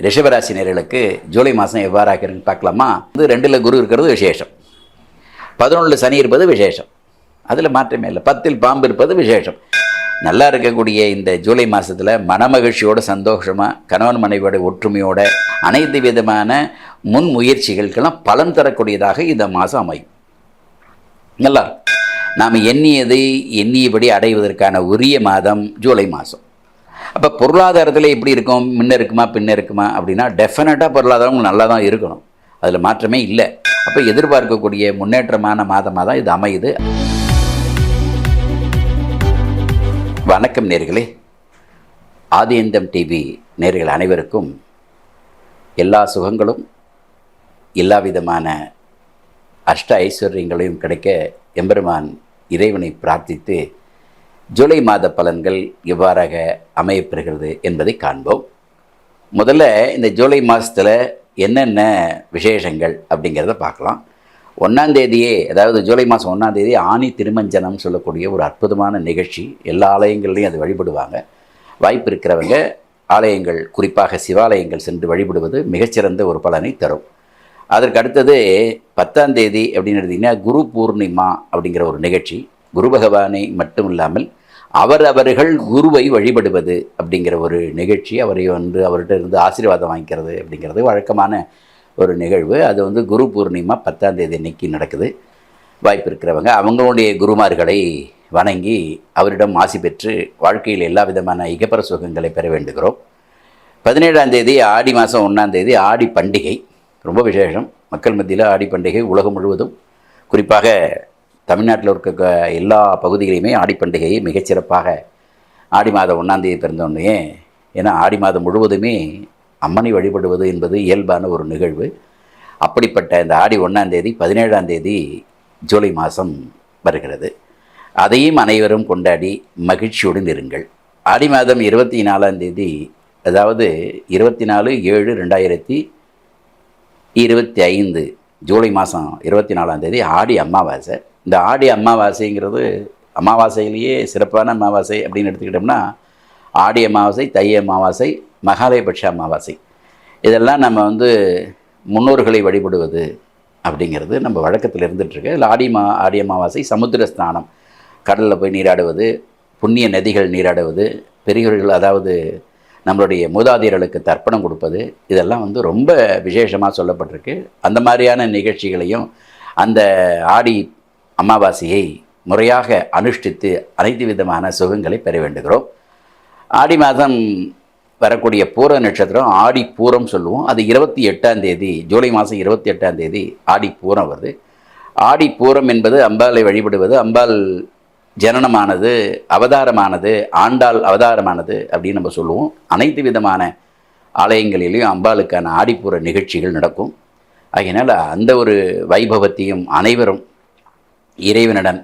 ரிஷபராசினியர்களுக்கு ஜூலை மாதம் எவ்வாறாக இருக்குன்னு பார்க்கலாமா? இது ரெண்டில் குரு இருக்கிறது விசேஷம். பதினொன்றில் சனி இருப்பது விசேஷம். அதில் மாற்றமே இல்லை. பத்தில் பாம்பு இருப்பது விசேஷம். நல்லா இருக்கக்கூடிய இந்த ஜூலை மாதத்தில் மனமகிழ்ச்சியோட சந்தோஷமாக கணவன் மனைவியோட ஒற்றுமையோட அனைத்து விதமான முன் முயற்சிகளுக்கெல்லாம் பலன் தரக்கூடியதாக இந்த மாதம் அமையும். நல்லா. நாம் எண்ணியதை எண்ணியபடி அடைவதற்கான உரிய மாதம் ஜூலை மாதம். அப்போ பொருளாதாரத்தில் எப்படி இருக்கும் முன்ன இருக்குமா பின்ன இருக்குமா அப்படின்னா டெஃபினட்டாக பொருளாதாரம் நல்லா தான் இருக்கணும். அதில் மாற்றமே இல்லை. அப்போ எதிர்பார்க்கக்கூடிய முன்னேற்றமான மாதமாக தான் இது அமையுது. வணக்கம் நேர்களே. ஆதியந்தம் டிவி நேர்கள் அனைவருக்கும் எல்லா சுகங்களும் எல்லா விதமான அஷ்ட ஐஸ்வர்யங்களையும் கிடைக்க எம்பெருமான் இறைவனை பிரார்த்தித்து ஜூலை மாத பலன்கள் எவ்வாறாக அமையப்பெறுகிறது என்பதை காண்போம். முதல்ல இந்த ஜூலை மாதத்தில் என்னென்ன விசேஷங்கள் அப்படிங்கிறத பார்க்கலாம். ஒன்றாந்தேதியே அதாவது ஜூலை மாதம் ஒன்றாந்தேதி ஆணி திருமஞ்சனம் சொல்லக்கூடிய ஒரு அற்புதமான நிகழ்ச்சி. எல்லா ஆலயங்கள்லையும் அது வழிபடுவாங்க. வாய்ப்பு இருக்கிறவங்க ஆலயங்கள் குறிப்பாக சிவாலயங்கள் சென்று வழிபடுவது மிகச்சிறந்த ஒரு பலனை தரும். அதற்கு அடுத்தது பத்தாம் தேதி அப்படின்னு எடுத்திங்கன்னா குரு பூர்ணிமா அப்படிங்கிற ஒரு நிகழ்ச்சி. குரு பகவானை மட்டும் இல்லாமல் அவர் அவர்கள் குருவை வழிபடுவது அப்படிங்கிற ஒரு நிகழ்ச்சி அவரை வந்து அவர்கிட்ட இருந்து ஆசீர்வாதம் வாங்கிக்கிறது அப்படிங்கிறது வழக்கமான ஒரு நிகழ்வு. அது வந்து குரு பூர்ணிமா பத்தாம் தேதி அன்னைக்கு நடக்குது. வாய்ப்பு இருக்கிறவங்க அவங்களுடைய குருமார்களை வணங்கி அவரிடம் ஆசி பெற்று வாழ்க்கையில் எல்லா விதமான இகப்பர சுகங்களை பெற வேண்டுகிறோம். பதினேழாம் தேதி ஆடி மாதம் ஒன்றாம் தேதி ஆடி பண்டிகை. ரொம்ப விசேஷம். மக்கள் மத்தியில் ஆடி பண்டிகை உலகம் முழுவதும். குறிப்பாக தமிழ்நாட்டில் இருக்க எல்லா பகுதிகளையுமே ஆடி பண்டிகையை மிகச்சிறப்பாக ஆடி மாதம் ஒன்றாந்தேதி பிறந்தோடனே ஏன்னா ஆடி மாதம் முழுவதுமே அம்மனை வழிபடுவது என்பது இயல்பான ஒரு நிகழ்வு. அப்படிப்பட்ட இந்த ஆடி ஒன்றாந்தேதி பதினேழாந்தேதி பதினேழாம் தேதி ஜூலை மாதம் வருகிறது. அதையும் அனைவரும் கொண்டாடி மகிழ்ச்சியுடன் இருங்கள். ஆடி மாதம் இருபத்தி நாலாம் தேதி அதாவது இருபத்தி நாலு ஏழு ரெண்டாயிரத்தி இருபத்தி ஐந்து ஜூலை மாதம் இருபத்தி நாலாம் தேதி ஆடி அமாவாசை. இந்த ஆடி அமாவாசைங்கிறது அமாவாசையிலேயே சிறப்பான அமாவாசை அப்படின்னு எடுத்துக்கிட்டோம்னா ஆடி அமாவாசை தை அமாவாசை மகாலயபட்ச அமாவாசை. இதெல்லாம் நம்ம வந்து முன்னோர்களை வழிபடுவது அப்படிங்கிறது நம்ம வழக்கத்தில் இருந்துகிட்ருக்கு இதில் ஆடி மா ஆடி அமாவாசை சமுத்திர ஸ்நானம் கடலில் போய் நீராடுவது புண்ணிய நதிகள் நீராடுவது பெரியவர்கள் அதாவது நம்மளுடைய மூதாதையர்களுக்கு தர்ப்பணம் கொடுப்பது இதெல்லாம் வந்து ரொம்ப விசேஷமாக சொல்லப்பட்டிருக்கு. அந்த மாதிரியான நிகழ்ச்சிகளையும் அந்த ஆடி அமாவாசையை முறையாக அனுஷ்டித்து அனைத்து விதமான சுகங்களை பெற வேண்டுகிறோம். ஆடி மாதம் வரக்கூடிய பூர நட்சத்திரம் ஆடி பூரம் சொல்லுவோம். அது இருபத்தி எட்டாம் தேதி ஜூலை மாதம் இருபத்தி எட்டாம் தேதி ஆடி பூரம் வருது. ஆடி பூரம் என்பது அம்பாளை வழிபடுவது அம்பாள் ஜனனமானது அவதாரமானது ஆண்டாள் அவதாரமானது அப்படின்னு நம்ம சொல்லுவோம். அனைத்து விதமான ஆலயங்களிலையும் அம்பாளுக்கான ஆடிப்பூர நிகழ்ச்சிகள் நடக்கும். ஆகையினால் அந்த ஒரு வைபவத்தையும் அனைவரும் இறைவனிடம்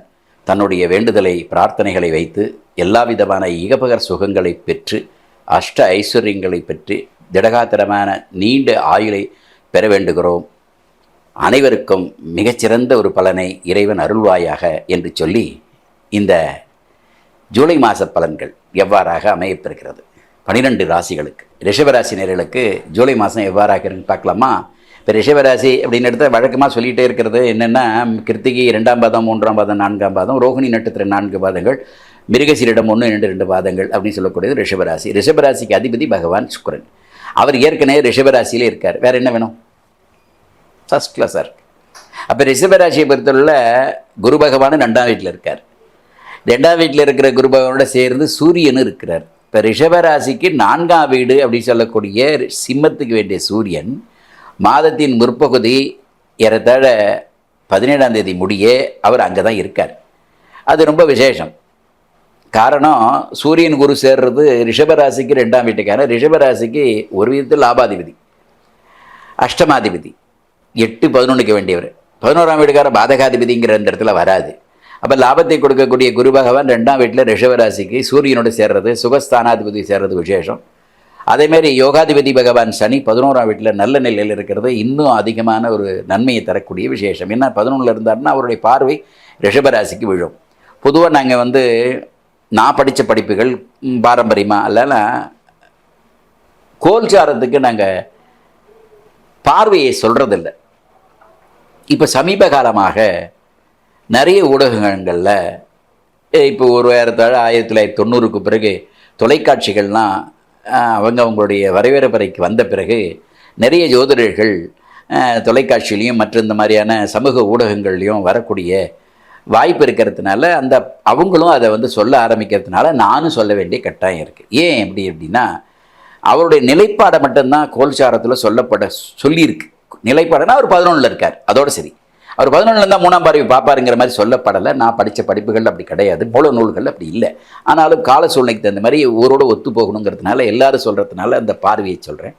தன்னுடைய வேண்டுதலை பிரார்த்தனைகளை வைத்து எல்லா விதமான இகபகர் சுகங்களை பெற்று அஷ்ட ஐஸ்வர்யங்களை பெற்று திடகாத்திரமான நீண்ட ஆயுளை பெற வேண்டுகிறோம். அனைவருக்கும் மிகச்சிறந்த ஒரு பலனை இறைவன் அருள்வாயாக என்று சொல்லி இந்த ஜூலை மாத பலன்கள் எவ்வாறாக அமையப்பெறுகிறது? பனிரெண்டு ராசிகளுக்கு ரிஷபராசினியர்களுக்கு ஜூலை மாதம் எவ்வாறாக இருக்குன்னு பார்க்கலாமா? இப்போ ரிஷபராசி அப்படின்னு எடுத்து வழக்கமாக சொல்லிகிட்டே இருக்கிறது என்னென்னா கிருத்திகை ரெண்டாம் பாதம் மூன்றாம் பாதம் நான்காம் பாதம் ரோகிணி நட்சத்திர நான்கு பாதங்கள் மிருகசீரிடம் ஒன்று ரெண்டு ரெண்டு பாதங்கள் அப்படின்னு சொல்லக்கூடியது ரிஷபராசி. ரிஷபராசிக்கு அதிபதி பகவான் சுக்கரன். அவர் ஏற்கனவே ரிஷபராசியிலே இருக்கார். வேறு என்ன வேணும்? ஃபஸ்ட் கிளாஸாக இருக்கு. அப்போ ரிஷபராசியை பொறுத்தவரையில் குரு பகவான் ரெண்டாம் வீட்டில் இருக்கார். ரெண்டாம் வீட்டில் இருக்கிற குரு பகவானோட சேர்ந்து சூரியனும் இருக்கிறார். இப்போ ரிஷபராசிக்கு நான்காம் வீடு அப்படின்னு சொல்லக்கூடிய சிம்மத்துக்கு வேண்டிய சூரியன் மாதத்தின் முற்பகுதி ஏறத்தாழ பதினேழாம் தேதி முடிய அவர் அங்கே தான் இருக்கார். அது ரொம்ப விசேஷம். காரணம் சூரியன் குரு சேர்றது ரிஷபராசிக்கு ரெண்டாம் வீட்டுக்கான ரிஷபராசிக்கு ஒரு விதத்தில் லாபாதிபதி. அஷ்டமாதிபதி. எட்டு பதினொன்றுக்கு வேண்டியவர். பதினோராம் வீட்டுக்கார பாதகாதிபதிங்கிற அந்த இடத்துல வராது. அப்போ லாபத்தை கொடுக்கக்கூடிய குரு பகவான் ரெண்டாம் வீட்டில் ரிஷபராசிக்கு சூரியனோடு சேர்றது சுகஸ்தானாதிபதி சேர்றது விசேஷம். அதேமாரி யோகாதிபதி பகவான் சனி பதினோராம் வீட்டில் நல்ல நிலையில் இருக்கிறது இன்னும் அதிகமான ஒரு நன்மையை தரக்கூடிய விசேஷம். என்ன? பதினொன்றில் இருந்தார்னா அவருடைய பார்வை ரிஷபராசிக்கு விழும். பொதுவாக நாங்கள் வந்து நான் படித்த படிப்புகள் பாரம்பரியமாக இல்லைன்னா கோல்சாரத்துக்கு நாங்கள் பார்வையை சொல்கிறதில்ல இப்போ சமீப காலமாக நிறைய ஊடகங்களில் இப்போ ஒரு ஆயிரத்தி தொள்ளாயிரத்தி தொண்ணூறுக்கு பிறகு தொலைக்காட்சிகள்லாம் அவங்க அவங்களுடைய வரவேற்பறைக்கு வந்த பிறகு நிறைய ஜோதிடர்கள் தொலைக்காட்சியிலையும் மற்ற இந்த மாதிரியான சமூக ஊடகங்கள்லையும் வரக்கூடிய வாய்ப்பு இருக்கிறதுனால அந்த அவங்களும் அதை வந்து சொல்ல ஆரம்பிக்கிறதுனால நானும் சொல்ல வேண்டிய கட்டாயம் இருக்குது ஏன் எப்படி அப்படின்னா அவருடைய நிலைப்பாடை மட்டும்தான் கோல்சாரத்தில் சொல்லப்பட சொல்லியிருக்கு. நிலைப்பாடுனா அவர் பதினொன்றில் இருக்கார். அதோடு சரி. அவர் பதினொன்றுலேருந்து இருந்தால் மூணாம் பார்வை பார்ப்பாருங்கிற மாதிரி சொல்லப்படலை. நான் படித்த படிப்புகள் அப்படி கிடையாது. போல நூல்கள் அப்படி இல்லை. ஆனாலும் கால சூழ்நிலைக்கு தகுந்த மாதிரி ஊரோட ஒத்து போகணுங்கிறதுனால எல்லாரும் சொல்கிறதுனால அந்த பார்வையை சொல்கிறேன்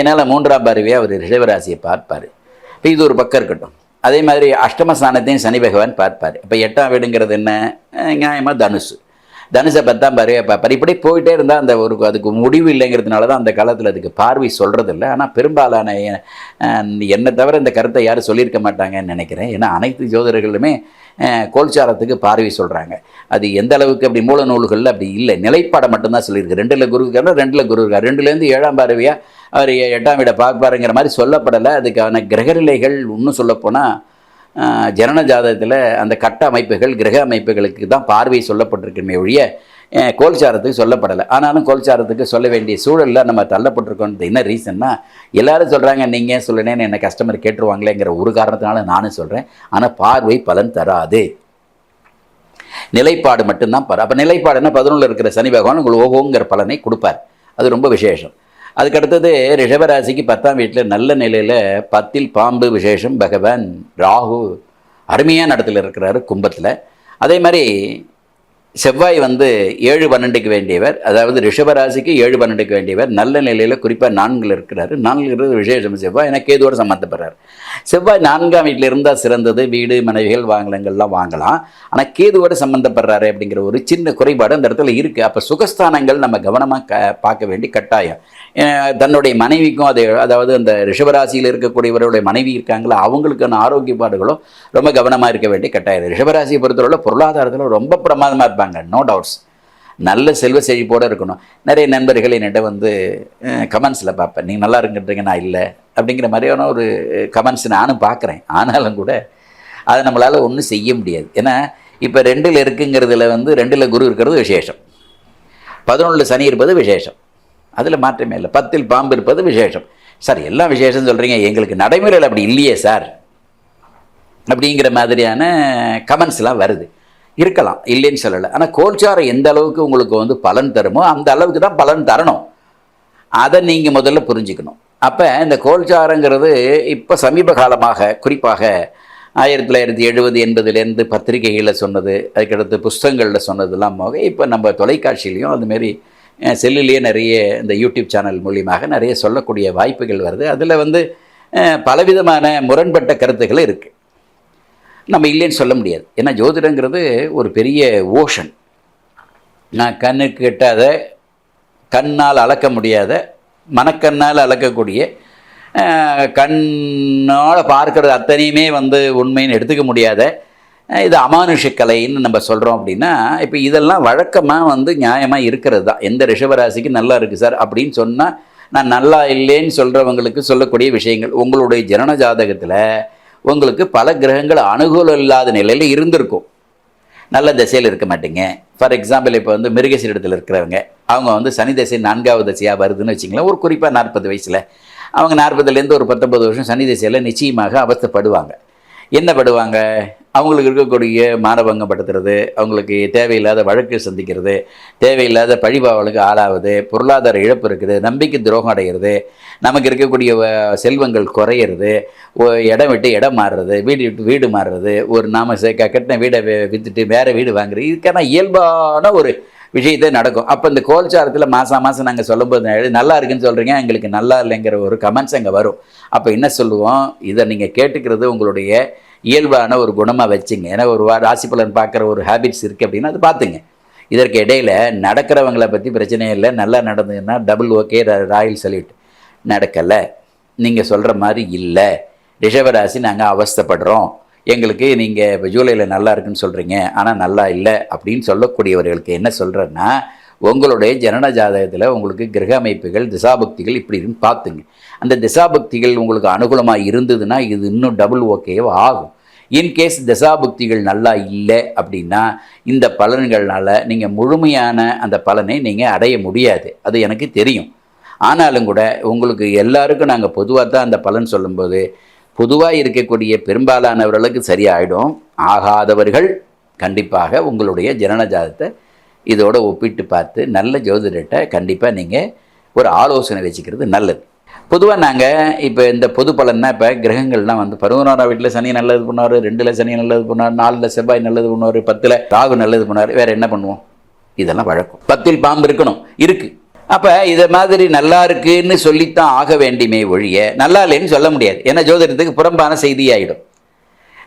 என்னால் மூன்றாம் பார்வையை அவர் ரிஷபராசியை பார்ப்பார். இப்போ இது ஒரு பக்கம் இருக்கட்டும். அதே மாதிரி அஷ்டமஸ்தானத்தையும் சனி பகவான் பார்ப்பார். இப்போ எட்டாம் வீடுங்கிறது என்ன? நியாயமாக தனுசு. தனுஷை பத்தாம் பாரு பார்ப்பார் இப்படி போயிட்டே இருந்தால் அந்த ஒரு அதுக்கு முடிவு இல்லைங்கிறதுனால தான் அந்த காலத்தில் அதுக்கு பார்வை சொல்கிறது இல்லை ஆனால் பெரும்பாலான என்னை தவிர இந்த கருத்தை யாரும் சொல்லியிருக்க மாட்டாங்கன்னு நினைக்கிறேன். ஏன்னா அனைத்து ஜோதிடர்களுமே கோல்சாரத்துக்கு பார்வை சொல்கிறாங்க அது எந்த அளவுக்கு அப்படி மூல நூல்களில் அப்படி இல்லை. நிலைப்பாடை மட்டும்தான் சொல்லியிருக்கு. ரெண்டில் குரு இருக்காரு ரெண்டில் குரு இருக்கார். ரெண்டுலேருந்து ஏழாம் பார்வையாக அவர் எட்டாம் வீடை பார்ப்பாருங்கிற மாதிரி சொல்லப்படலை. அதுக்கான கிரகநிலைகள் இன்னும் சொல்லப்போனால் ஜனன ஜாதகத்தில் அந்த கட்ட அமைப்புகள் கிரக அமைப்புகளுக்கு தான் பார்வை சொல்லப்பட்டிருக்குமே ஒழிய கோல்சாரத்துக்கு சொல்லப்படலை. ஆனாலும் கோல்சாரத்துக்கு சொல்ல வேண்டிய சூழலில் நம்ம தள்ளப்பட்டிருக்கோன்றது என்ன ரீசன்னா எல்லாரும் சொல்கிறாங்க நீங்கள் சொல்லணேன்னு என்ன கஸ்டமர் கேட்டுருவாங்களேங்கிற ஒரு காரணத்தினால நானும் சொல்கிறேன் ஆனால் பார்வை பலன் தராது. நிலைப்பாடு மட்டும்தான் பாரு அப்போ நிலைப்பாடுன்னா பதினொன்று இருக்கிற சனி பகவான் உங்களுக்கு ஓகோங்கிற பலனை கொடுப்பார். அது ரொம்ப விசேஷம். அதுக்கு அடுத்தது ரிஷபராசிக்கு பத்தாம் வீட்டில் நல்ல நிலையில் பத்தில் பாம்பு விசேஷம் பகவான் ராகு அருமையான இடத்துல இருக்கிறாரு கும்பத்தில். அதே மாதிரி செவ்வாய் வந்து ஏழு பன்னெண்டுக்கு வேண்டியவர் அதாவது ரிஷபராசிக்கு ஏழு பன்னெண்டுக்கு வேண்டியவர். நல்ல நிலையில் குறிப்பாக நான்கில் இருக்கிறார். நான்கு விசேஷம் செவ்வாய் ஏன்னா கேதுவோடு சம்மந்தப்படுறார் செவ்வாய் நான்காம் வீட்டில் இருந்தால் சிறந்தது. வீடு மனைவிகள் வாங்கலங்கள்லாம் வாங்கலாம். ஆனால் கேதுவோடு சம்மந்தப்படுறாரு அப்படிங்கிற ஒரு சின்ன குறைபாடு அந்த இடத்துல இருக்குது அப்போ சுகஸ்தானங்கள் நம்ம கவனமாக க பார்க்க வேண்டிய கட்டாயம். தன்னுடைய மனைவிக்கும் அதை அதாவது அந்த ரிஷபராசியில் இருக்கக்கூடியவருடைய மனைவி இருக்காங்களா அவங்களுக்கான ஆரோக்கியப்பாடுகளும் ரொம்ப கவனமாக இருக்க வேண்டிய கட்டாயம். ரிஷபராசியை பொறுத்தவரை பொருளாதாரத்தில் ரொம்ப பிரமாதமாக இருப்பாங்க. நோ டவுட்ஸ் நல்ல செல்வ செழிப்போடு இருக்கணும். நிறைய நண்பர்கள் என்னிட்ட வந்து கமெண்ட்ஸில் பார்ப்பேன். நீங்கள் நல்லா இருக்குன்றீங்க நான் இல்லை. அப்படிங்கிற மாதிரியான ஒரு கமெண்ட்ஸ் நானும் பார்க்குறேன். ஆனாலும் கூட அதை நம்மளால் ஒன்றும் செய்ய முடியாது. ஏன்னா இப்போ ரெண்டில் இருக்குங்கிறதுல வந்து ரெண்டில் குரு இருக்கிறது விசேஷம். பதினொன்றில் சனி இருப்பது விசேஷம். அதில் மாற்றமே இல்லை. பத்தில் பாம்பு இருப்பது விசேஷம். சார் எல்லாம் விசேஷம் சொல்கிறீங்க எங்களுக்கு நடைமுறையில் அப்படி இல்லையே சார். அப்படிங்கிற மாதிரியான கமெண்ட்ஸ்லாம் வருது. இருக்கலாம் இல்லைன்னு சொல்லலை. ஆனால் கோல்சாரம் எந்த அளவுக்கு உங்களுக்கு வந்து பலன் தருமோ அந்த அளவுக்கு தான் பலன் தரணும். அதை நீங்கள் முதல்ல புரிஞ்சுக்கணும். அப்போ இந்த கோல்சாரங்கிறது இப்போ சமீப காலமாக குறிப்பாக ஆயிரத்தி தொள்ளாயிரத்தி எழுபது எண்பதுலேருந்து பத்திரிகைகளில் சொன்னது அதுக்கடுத்து புஸ்தகங்களில் சொன்னதெல்லாம் போக இப்போ நம்ம தொலைக்காட்சியிலையும் அதுமாரி செல்லுலேயே நிறைய இந்த யூடியூப் சேனல் மூலியமாக நிறைய சொல்லக்கூடிய வாய்ப்புகள் வருது. அதில் வந்து பலவிதமான முரண்பட்ட கருத்துக்கள் இருக்குது நம்ம இல்லைன்னு சொல்ல முடியாது. ஏன்னா ஜோதிடங்கிறது ஒரு பெரிய ஓஷன். நான் கண்ணுக்கு கெட்டாத கண்ணால் அளக்க முடியாத மனக்கண்ணால் அளக்கக்கூடிய கண்ணால் பார்க்கறது அத்தனையுமே வந்து உண்மைன்னு எடுத்துக்க முடியாத இது அமானுஷ கலைன்னு நம்ம சொல்கிறோம் அப்படின்னா இப்போ இதெல்லாம் வழக்கமாக வந்து நியாயமாக இருக்கிறது தான். எந்த ரிஷபராசிக்கு நல்லா இருக்குது சார் அப்படின்னு சொன்னால் நான் நல்லா இல்லைன்னு சொல்கிறவங்களுக்கு சொல்லக்கூடிய விஷயங்கள் உங்களுடைய ஜனன ஜாதகத்தில் உங்களுக்கு பல கிரகங்கள் அனுகூலம் இல்லாத நிலையில் இருந்திருக்கும். நல்ல திசையில் இருக்க மாட்டீங்க. ஃபார் எக்ஸாம்பிள் இப்போ வந்து மிருகசீரிடத்தில் இருக்கிறவங்க அவங்க வந்து சனி திசை நான்காவது திசையாக வருதுன்னு வச்சிங்களேன் ஒரு குறிப்பாக நாற்பது வயசில். அவங்க நாற்பதுலேருந்து ஒரு பத்தொம்பது வருஷம் சனி திசையில் நிச்சயமாக அவஸ்தைப்படுவாங்க. என்ன படுவாங்க? அவங்களுக்கு இருக்கக்கூடிய மானபங்கப்படுத்துறது அவங்களுக்கு தேவையில்லாத வழக்கு சந்திக்கிறது தேவையில்லாத பழிபாவலுக்கு ஆளாவது பொருளாதார இழப்பு இருக்குது நம்பிக்கை துரோகம் அடைகிறது நமக்கு இருக்கக்கூடிய செல்வங்கள் குறையிறது இடம் விட்டு இடம் மாறுறது வீடு விட்டு வீடு மாறுறது ஒரு நாம சேர்க்க கட்டின வீடை விற்றுட்டு வேறு வீடு வாங்குறது இதுக்கான இயல்பான ஒரு விஷயத்தே நடக்கும். அப்போ இந்த கோல்சாரத்தில் மாதம் மாதம் நாங்கள் சொல்லும்போது நல்லா இருக்குன்னு சொல்கிறீங்க எங்களுக்கு நல்லா இல்லைங்கிற ஒரு கமெண்ட்ஸ் அங்கே வரும். அப்போ என்ன சொல்லுவோம்? இதை நீங்கள் கேட்டுக்கிறது உங்களுடைய இயல்பான ஒரு குணமாக வச்சுங்க. ஏன்னா ஒரு வா- ராசி பலன் பார்க்குற ஒரு ஹேபிட்ஸ் இருக்குது அப்படின்னா அது பார்த்துங்க. இதற்கு இடையில நடக்கிறவங்களை பற்றி பிரச்சனையே இல்லை. நல்லா நடந்ததுன்னா டபுள் ஓகே ராயல் சல்யூட் நடக்கலை. நீங்கள் சொல்கிற மாதிரி இல்லை. ரிஷபராசி நாங்கள் அவஸ்தைப்படுறோம். எங்களுக்கு நீங்கள் இப்போ ஜூலையில் நல்லா இருக்குன்னு சொல்கிறீங்க ஆனால் நல்லா இல்லை அப்படின்னு சொல்லக்கூடியவர்களுக்கு என்ன சொல்கிறேன்னா உங்களுடைய ஜனன ஜாதகத்தில் உங்களுக்கு கிரக அமைப்புகள் திசாபக்திகள் இப்படி இருக்குன்னு பார்த்துங்க. அந்த திசாபக்திகள் உங்களுக்கு அனுகூலமாக இருந்ததுன்னா இது இன்னும் டபுள் ஓகேவோ ஆகும். இன்கேஸ் திசாபக்திகள் நல்லா இல்லை அப்படின்னா இந்த பலன்கள்னால நீங்கள் முழுமையான அந்த பலனை நீங்கள் அடைய முடியாது. அது எனக்கு தெரியும். ஆனாலும் கூட உங்களுக்கு எல்லாருக்கும் நாங்கள் பொதுவாக தான் அந்த பலன் சொல்லும்போது பொதுவாக இருக்கக்கூடிய பெரும்பாலானவர்களுக்கு சரியாயிடும். ஆகாதவர்கள் கண்டிப்பாக உங்களுடைய ஜனன ஜாதத்தை இதோட ஒப்பிட்டு பார்த்து நல்ல ஜோதிடர்கிட்ட கண்டிப்பாக நீங்கள் ஒரு ஆலோசனை வச்சுக்கிறது நல்லது. பொதுவாக நாங்கள் இப்போ இந்த பொது பலன்னா இப்போ கிரகங்கள்லாம் வந்து பதினோராம் வீட்டில் சனி நல்லது பண்ணுவார் ரெண்டில் சனி நல்லது பண்ணார் நாலில் செவ்வாய் நல்லது பண்ணுவார் பத்தில் ராகு நல்லது பண்ணுவார் வேறு என்ன பண்ணுவோம்? இதெல்லாம் வழக்கம். பத்தில் பாம்பு இருக்கணும். இருக்குது அப்போ இதை மாதிரி நல்லா இருக்குன்னு சொல்லித்தான் ஆக வேண்டியமே ஒழிய நல்லா இல்லைன்னு சொல்ல முடியாது. ஏன்னா ஜோதிடத்துக்கு புறம்பான செய்தியாயிடும்.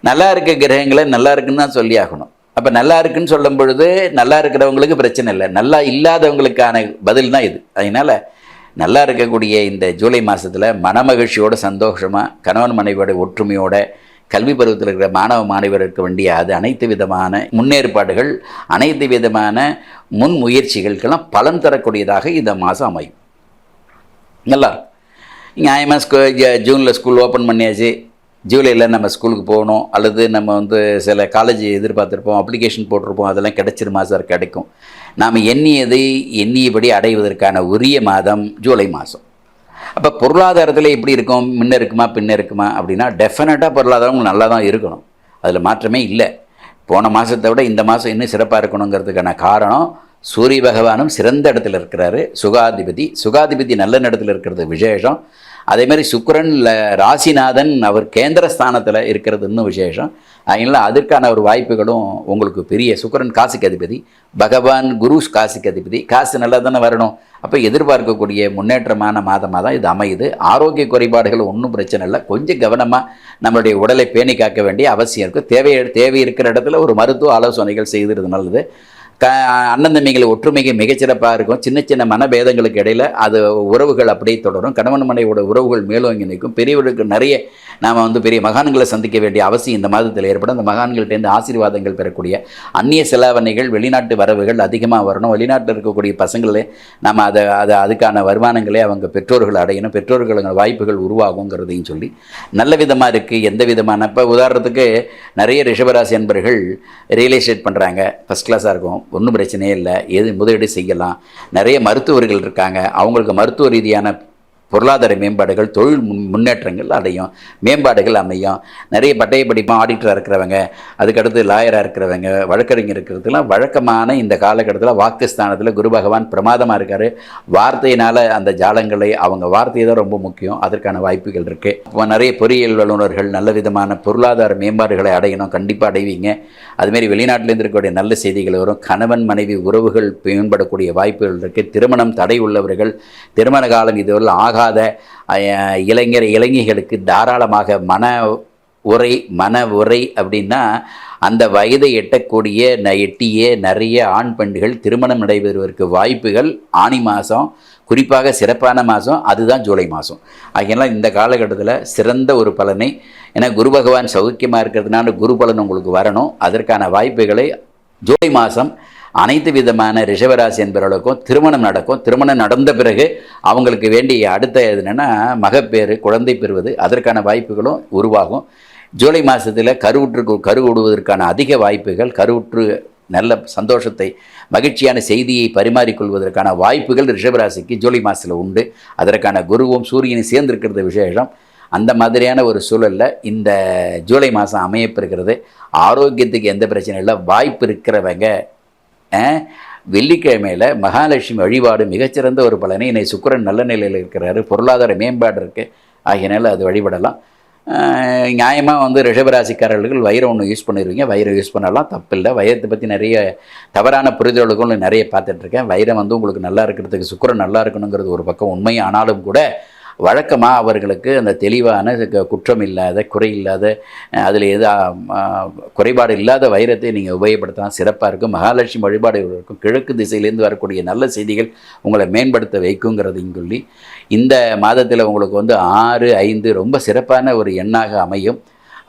நல்லா இருக்க கிரகங்களை நல்லா இருக்குன்னு தான் சொல்லி ஆகணும். அப்போ நல்லா இருக்குன்னு சொல்லும் பொழுது நல்லா இருக்கிறவங்களுக்கு பிரச்சனை இல்லை. நல்லா இல்லாதவங்களுக்கான பதில் தான் இது. அதனால் நல்லா இருக்கக்கூடிய இந்த ஜூலை மாதத்தில் மனமகிழ்ச்சியோட சந்தோஷமாக கணவன் மனைவியோட ஒற்றுமையோட கல்வி பருவத்தில் இருக்கிற மாணவ மாணவர்களுக்கு வேண்டிய அது அனைத்து விதமான முன்னேற்பாடுகள் அனைத்து விதமான முன் முயற்சிகளுக்கெல்லாம் பலன் தரக்கூடியதாக இந்த மாதம் அமையும். நல்லா நியாயமாக ஸ்கூ ஜூனில் ஸ்கூல் ஓப்பன் பண்ணியாச்சு. ஜூலையில் நம்ம ஸ்கூலுக்கு போகணும். அல்லது நம்ம வந்து சில காலேஜ் எதிர்பார்த்துருப்போம் அப்ளிகேஷன் போட்டிருப்போம். அதெல்லாம் கிடைச்சிருமா சார் கிடைக்கும். நாம் எண்ணியதை எண்ணியபடி அடைவதற்கான உரிய மாதம் ஜூலை மாதம். அப்போ பொருளாதாரத்தில் எப்படி இருக்கும் முன்ன இருக்குமா பின்ன இருக்குமா அப்படின்னா டெஃபினட்டாக பொருளாதாரம் நல்லா தான் இருக்கணும். அதில் மாற்றமே இல்லை. போன மாதத்தை விட இந்த மாதம் இன்னும் சிறப்பாக இருக்கணுங்கிறதுக்கான காரணம் சூரிய பகவானும் சிறந்த இடத்துல இருக்கிறாரு. சுகாதிபதி சுகாதிபதி நல்ல இடத்துல இருக்கிறது விசேஷம். அதேமாதிரி சுக்கரன் ராசிநாதன் அவர் கேந்திர ஸ்தானத்தில் இருக்கிறது இன்னும் விசேஷம். அதனால் அதற்கான ஒரு வாய்ப்புகளும் உங்களுக்கு பெரிய. சுக்கரன் காசுக்கு அதிபதி பகவான் குரு காசுக்கு அதிபதி காசு நல்லா தானே வரணும். அப்போ எதிர்பார்க்கக்கூடிய முன்னேற்றமான மாதமாக தான் இது அமையுது. ஆரோக்கிய குறைபாடுகள் ஒன்றும் பிரச்சனை இல்லை. கொஞ்சம் கவனமாக நம்மளுடைய உடலை பேணி காக்க வேண்டிய அவசியம் இருக்குது தேவை தேவை இருக்கிற இடத்துல ஒரு மருத்துவ ஆலோசனைகள் செய்கிறது நல்லது. க அண்ணன் தம்பிகள் ஒற்றுமைக்கு மிகச்சிறப்பாக இருக்கும். சின்ன சின்ன மனபேதங்களுக்கு இடையில் அது உறவுகள் அப்படியே தொடரும். கணவன் மனைவோட உறவுகள் மேலோங்கி நிற்கும். பெரியவர்களுக்கு நிறைய நாம் வந்து பெரிய மகான்களை சந்திக்க வேண்டிய அவசியம் இந்த மாதத்தில் ஏற்படும். அந்த மகான்கள்டேருந்து ஆசீர்வாதங்கள் பெறக்கூடிய அந்நிய செலாவணைகள் வெளிநாட்டு வரவுகள் அதிகமாக வரணும். வெளிநாட்டில் இருக்கக்கூடிய பசங்களே நம்ம அதை அதை அதுக்கான வருமானங்களே அவங்க பெற்றோர்கள் அடையணும். பெற்றோர்களுக்கு வாய்ப்புகள் உருவாகுங்கிறதையும் சொல்லி நல்ல விதமாக இருக்குது எந்த விதமான இப்போ உதாரணத்துக்கு நிறைய ரிஷபராசி அன்பர்கள் ரியல் எஸ்டேட் பண்ணுறாங்க ஃபஸ்ட் கிளாஸாக இருக்கும். ஒன்றும் பிரச்சனையே இல்லை. எது முதலீடு செய்யலாம். நிறைய மருத்துவர்கள் இருக்காங்க. அவங்களுக்கு மருத்துவ ரீதியான பொருளாதார மேம்பாடுகள் தொழில் முன் முன்னேற்றங்கள் அடையும். மேம்பாடுகள் அமையும். நிறைய பட்டய படிப்பாக ஆடிட்டராக இருக்கிறவங்க அதுக்கடுத்து லாயராக இருக்கிறவங்க வழக்கறிஞர் இருக்கிறதுலாம் வழக்கமான இந்த காலகட்டத்தில் வாக்குஸ்தானத்தில் குரு பகவான் பிரமாதமாக இருக்கார். வார்த்தையினால் அந்த ஜாலங்களை அவங்க வார்த்தை தான் ரொம்ப முக்கியம். அதற்கான வாய்ப்புகள் இருக்குது நிறைய பொறியியல் வல்லுநர்கள் நல்ல விதமான பொருளாதார மேம்பாடுகளை அடையணும். கண்டிப்பாக அடைவீங்க. அதுமாரி வெளிநாட்டிலேருந்து இருக்கக்கூடிய நல்ல செய்திகள் வரும். கணவன் மனைவி உறவுகள் மேம்படக்கூடிய வாய்ப்புகள் இருக்குது திருமணம் தடை உள்ளவர்கள் திருமண காலம் இதுவரை ஆகாத இளைஞர் இளைஞர்களுக்கு தாராளமாக மன உரை மன உரை அப்படின்னா அந்த வயதை எட்டக்கூடிய ந எட்டிய நிறைய ஆண் பெண்கள் திருமணம் நடைபெறுவதற்கு வாய்ப்புகள் ஆணி மாதம் குறிப்பாக சிறப்பான மாதம் அதுதான் ஜூலை மாதம் ஆகையெல்லாம் இந்த காலகட்டத்தில் சிறந்த ஒரு பலனை ஏன்னா குரு பகவான் சௌக்கியமாக இருக்கிறதுனால குரு பலன் உங்களுக்கு வரணும். அதற்கான வாய்ப்புகளை ஜூலை மாதம் அனைத்து விதமான ரிஷபராசி என்பவர்களுக்கும் திருமணம் நடக்கும். திருமணம் நடந்த பிறகு அவங்களுக்கு வேண்டிய அடுத்த என்னென்னா மகப்பேறு குழந்தை பெறுவது அதற்கான வாய்ப்புகளும் உருவாகும். ஜூலை மாதத்தில் கருவுற்று கருவுடுவதற்கான அதிக வாய்ப்புகள் கருவுற்று நல்ல சந்தோஷத்தை மகிழ்ச்சியான செய்தியை பரிமாறிக்கொள்வதற்கான வாய்ப்புகள் ரிஷபராசிக்கு ஜூலை மாதத்தில் உண்டு. அதற்கான குருவும் சூரியனும் சேர்ந்திருக்கிறது விசேஷம். அந்த மாதிரியான ஒரு சூழலில் இந்த ஜூலை மாதம் அமையப்பெறுகிறது ஆரோக்கியத்துக்கு எந்த பிரச்சனையும் இல்லை. வாய்ப்பு இருக்கிறவங்க வெள்ளிக்கிழமையில் மகாலட்சுமி வழிபாடு மிகச்சிறந்த ஒரு பலனை. இன்னை சுக்கரன் நல்ல நிலையில் இருக்கிறாரு. பொருளாதார மேம்பாடு இருக்குது ஆகியனால அது வழிபடலாம். நியாயமாக வந்து ரிஷபராசிக்காரர்கள் வைரம் ஒன்று யூஸ் பண்ணிடுவீங்க வைரம் யூஸ் பண்ணலாம். தப்பில்லை. வைரத்தை பற்றி நிறைய தவறான புரிதல்களும் நிறைய பார்த்துட்ருக்கேன் வைரம் வந்து உங்களுக்கு நல்லா இருக்கிறதுக்கு சுக்கரம் நல்லா இருக்கணுங்கிறது ஒரு பக்கம் உண்மை. ஆனாலும் கூட வழக்கமாக அவர்களுக்கு அந்த தெளிவான குற்றம் இல்லாத குறை இல்லாத அதில் எது குறைபாடு இல்லாத வைரத்தை நீங்கள் உபயோகப்படுத்தலாம். சிறப்பாக இருக்கும். மகாலட்சுமி வழிபாடு இருக்கும் கிழக்கு திசையிலேருந்து வரக்கூடிய நல்ல செய்திகள் உங்களை மேம்படுத்த வைக்குங்கிறதையும் சொல்லி இந்த மாதத்தில் உங்களுக்கு வந்து ஆறு ஐந்து ரொம்ப சிறப்பான ஒரு எண்ணாக அமையும்.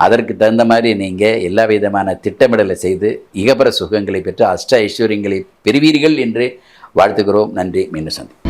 அதற்கு தகுந்த மாதிரி நீங்கள் எல்லா விதமான திட்டமிடலை செய்து இகபர சுகங்களை பெற்று அஷ்ட ஐஸ்வர்யங்களை பெறுவீர்கள் என்று வாழ்த்துகிறோம். நன்றி. மீண்டும் சந்தி